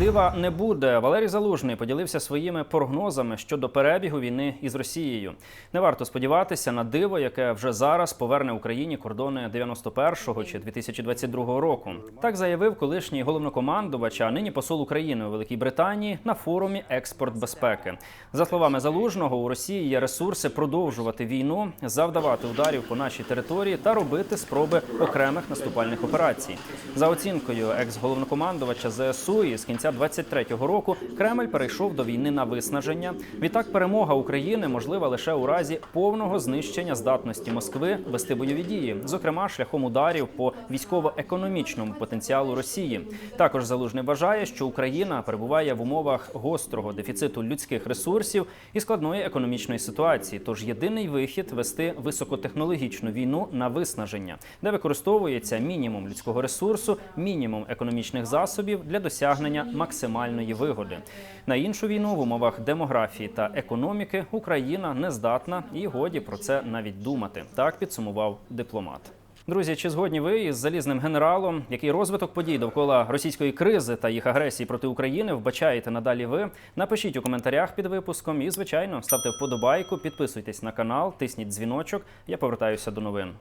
Дива не буде. Валерій Залужний поділився своїми прогнозами щодо перебігу війни із Росією. Не варто сподіватися на диво, яке вже зараз поверне Україні кордони 91-го чи 2022 року. Так заявив колишній головнокомандувач, а нині посол України у Великій Британії на форумі Експорт безпеки. За словами Залужного, у Росії є ресурси продовжувати війну, завдавати ударів по нашій території та робити спроби окремих наступальних операцій. За оцінкою екс-головнокомандувача ЗСУ із кінця 23-го року Кремль перейшов до війни на виснаження. Відтак, перемога України можлива лише у разі повного знищення здатності Москви вести бойові дії, зокрема шляхом ударів по військово-економічному потенціалу Росії. Також залужний вважає, що Україна перебуває в умовах гострого дефіциту людських ресурсів і складної економічної ситуації. Тож єдиний вихід вести високотехнологічну війну на виснаження, де використовується мінімум людського ресурсу, мінімум економічних засобів для досягнення максимальної вигоди. На іншу війну в умовах демографії та економіки Україна не здатна і годі про це навіть думати. Так підсумував дипломат. Друзі, чи згодні ви із залізним генералом, який розвиток подій довкола російської кризи та їх агресії проти України вбачаєте надалі ви? Напишіть у коментарях під випуском і, звичайно, ставте вподобайку, підписуйтесь на канал, тисніть дзвіночок. Я повертаюся до новин.